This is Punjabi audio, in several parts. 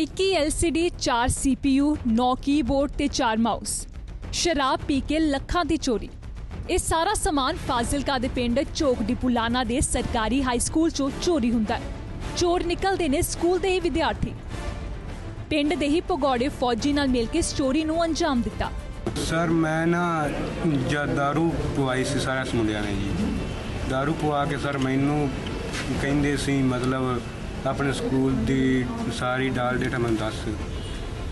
21 LCD 4 CPU 9 ਕੀਬੋਰਡ ਤੇ 4 ਮਾਊਸ। ਸ਼ਰਾਬ ਪੀ ਕੇ ਲੱਖਾਂ ਦੀ ਚੋਰੀ। ਇਹ ਸਾਰਾ ਸਮਾਨ ਫਾਜ਼ਿਲਕਾ ਦੇ ਪਿੰਡ ਝੋਕ ਡਿਪੂਲਾਨਾ ਦੇ ਸਰਕਾਰੀ ਹਾਈ ਸਕੂਲ ਚੋਂ ਚੋਰੀ ਹੁੰਦਾ ਹੈ। ਚੋਰ ਨਿਕਲਦੇ ਨੇ ਸਕੂਲ ਦੇ ਹੀ ਵਿਦਿਆਰਥੀ। ਪਿੰਡ ਦੇ ਹੀ ਭਗੌੜੇ ਫੌਜੀ ਨਾਲ ਮਿਲ ਕੇ ਚੋਰੀ ਨੂੰ ਅੰਜਾਮ ਦਿੱਤਾ। ਸਰ, ਮੈਂ ਨਾ ਜਦ ਦਾਰੂ ਪਵਾਈ ਸੀ ਸਾਰਿਆਂ ਮੁੰਡਿਆਂ ਨੇ ਜੀ। ਦਾਰੂ ਪਵਾ ਕੇ ਸਰ, ਮੈਨੂੰ ਕਹਿੰਦੇ ਸੀ, ਮਤਲਬ ਆਪਣੇ ਸਕੂਲ ਦੀ ਸਾਰੀ ਡਾਲ ਡੇਟਾ ਮੈਨੂੰ ਦੱਸ।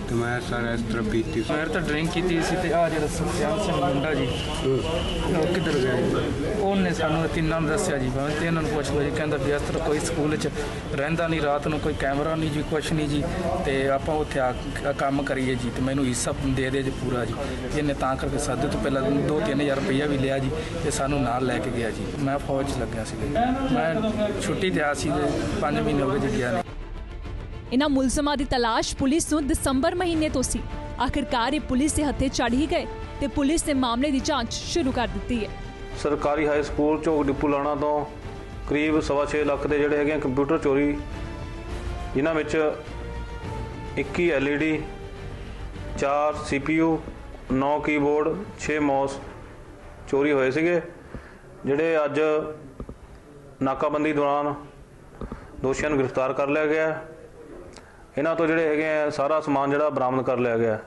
ਤੇ ਮੈਂ ਸਰ ਇਸ ਤਰ੍ਹਾਂ ਪੀਤੀ ਸੀ। ਮੈਂ ਤਾਂ ਡਰਿੰਕ ਕੀਤੀ ਸੀ ਤੇ ਆ ਜਿਹੜਾ ਸੁਖਚੈਨ ਸਿੰਘ ਮੁੰਡਾ ਜੀ ਉਹ ਕਿੱਧਰ ਗਿਆ ਜੀ? ਉਹਨੇ ਸਾਨੂੰ ਇਹ ਤਿੰਨਾਂ ਨੂੰ ਦੱਸਿਆ ਜੀ ਮੈਂ ਤੇ ਇਹਨਾਂ ਨੂੰ ਪੁੱਛ ਲਓ ਜੀ ਕਹਿੰਦਾ ਵੀ ਇਸ ਤਰ੍ਹਾਂ ਕੋਈ ਸਕੂਲ 'ਚ ਰਹਿੰਦਾ ਨਹੀਂ ਰਾਤ ਨੂੰ ਕੋਈ ਕੈਮਰਾ ਨਹੀਂ ਜੀ ਕੁਛ ਨਹੀਂ ਜੀ ਤੇ ਆਪਾਂ ਉੱਥੇ ਆ ਕੇ ਕੰਮ ਕਰੀਏ ਜੀ ਤੇ ਮੈਨੂੰ ਹਿੱਸਾ ਦੇ ਦੇ ਜੀ ਪੂਰਾ ਜੀ। ਇਹਨੇ ਤਾਂ ਕਰਕੇ ਸਾਦੇ ਤੋਂ ਪਹਿਲਾਂ 2-3000 ਰੁਪਈਆ ਵੀ ਲਿਆ ਜੀ ਤੇ ਸਾਨੂੰ ਨਾਲ ਲੈ ਕੇ ਗਿਆ ਜੀ। ਮੈਂ ਫੌਜ 'ਚ ਲੱਗਿਆ ਸੀ। ਮੈਂ ਛੁੱਟੀ ਤੇ ਆ ਸੀ 5 ਮਹੀਨੇ ਹੋ ਗਏ ਜੀ ਗਿਆ ਨਹੀਂ। ਇਹਨਾਂ ਮੁਲਜ਼ਮਾਂ ਦੀ ਤਲਾਸ਼ ਪੁਲਿਸ ਨੂੰ ਦਸੰਬਰ ਮਹੀਨੇ ਤੋਂ ਸੀ। ਆਖਿਰਕਾਰ ਇਹ ਪੁਲਿਸ ਦੇ ਹੱਥੇ ਚੜ੍ਹ ਹੀ ਗਏ ਤੇ ਪੁਲਿਸ ਨੇ ਮਾਮਲੇ ਦੀ ਜਾਂਚ ਸ਼ੁਰੂ ਕਰ ਦਿੱਤੀ ਹੈ। ਸਰਕਾਰੀ ਹਾਈ ਸਕੂਲ ਝੋਕ ਡਿਪੂ ਲਾਣਾ ਤੋਂ ਕਰੀਬ ਸਵਾ ਛੇ ਲੱਖ ਦੇ ਜਿਹੜੇ ਹੈਗੇ ਕੰਪਿਊਟਰ ਚੋਰੀ, ਜਿਨ੍ਹਾਂ ਵਿੱਚ 21 LED 4 CPU 9 ਕੀਬੋਰਡ 6 ਮਾਊਸ ਚੋਰੀ ਹੋਏ ਸੀਗੇ, ਜਿਹੜੇ ਅੱਜ ਨਾਕਾਬੰਦੀ ਦੌਰਾਨ ਦੋਸ਼ੀਆਂ ਨੂੰ ਗ੍ਰਿਫਤਾਰ ਕਰ ਲਿਆ ਗਿਆ। ਇਹਨਾਂ ਤੋਂ ਜਿਹੜੇ ਹੈਗੇ ਆ, ਸਾਰਾ ਸਮਾਨ ਜਿਹੜਾ ਬਰਾਮਦ ਕਰ ਲਿਆ ਗਿਆ।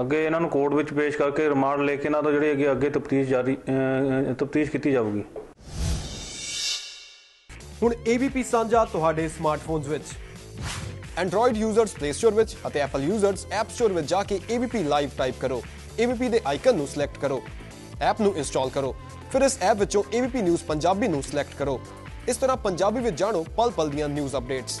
ਅੱਗੇ ਇਹਨਾਂ ਨੂੰ ਕੋਰਟ ਵਿੱਚ ਪੇਸ਼ ਕਰਕੇ ਰਿਮਾਂਡ ਲੈ ਕੇ ਇਹਨਾਂ ਤੋਂ ਜਿਹੜੇ ਹੈਗੇ ਅੱਗੇ ਤਫਤੀਸ਼ ਜਾਰੀ ਤਫਤੀਸ਼ ਕੀਤੀ ਜਾਊਗੀ। ਹੁਣ ABP ਸਾਂਝਾ ਤੁਹਾਡੇ ਸਮਾਰਟਫੋਨਸ ਵਿੱਚ। Android ਯੂਜ਼ਰਸ Play Store ਵਿੱਚ ਅਤੇ Apple ਯੂਜ਼ਰਸ App Store ਵਿੱਚ ਜਾ ਕੇ ABP ਲਾਈਵ ਟਾਈਪ ਕਰੋ। ABP ਦੇ ਆਈਕਨ ਨੂੰ ਸਿਲੈਕਟ ਕਰੋ। ਐਪ ਨੂੰ ਇੰਸਟਾਲ ਕਰੋ। ਫਿਰ ਇਸ ਐਪ ਵਿੱਚੋਂ ABP ਨਿਊਜ਼ ਪੰਜਾਬੀ ਨੂੰ ਸਿਲੈਕਟ ਕਰੋ। ਇਸ ਤਰ੍ਹਾਂ ਪੰਜਾਬੀ ਵਿੱਚ ਜਾਣੋ ਪਲ ਪਲ ਦੀਆਂ ਨਿਊਜ਼ ਅਪਡੇਟਸ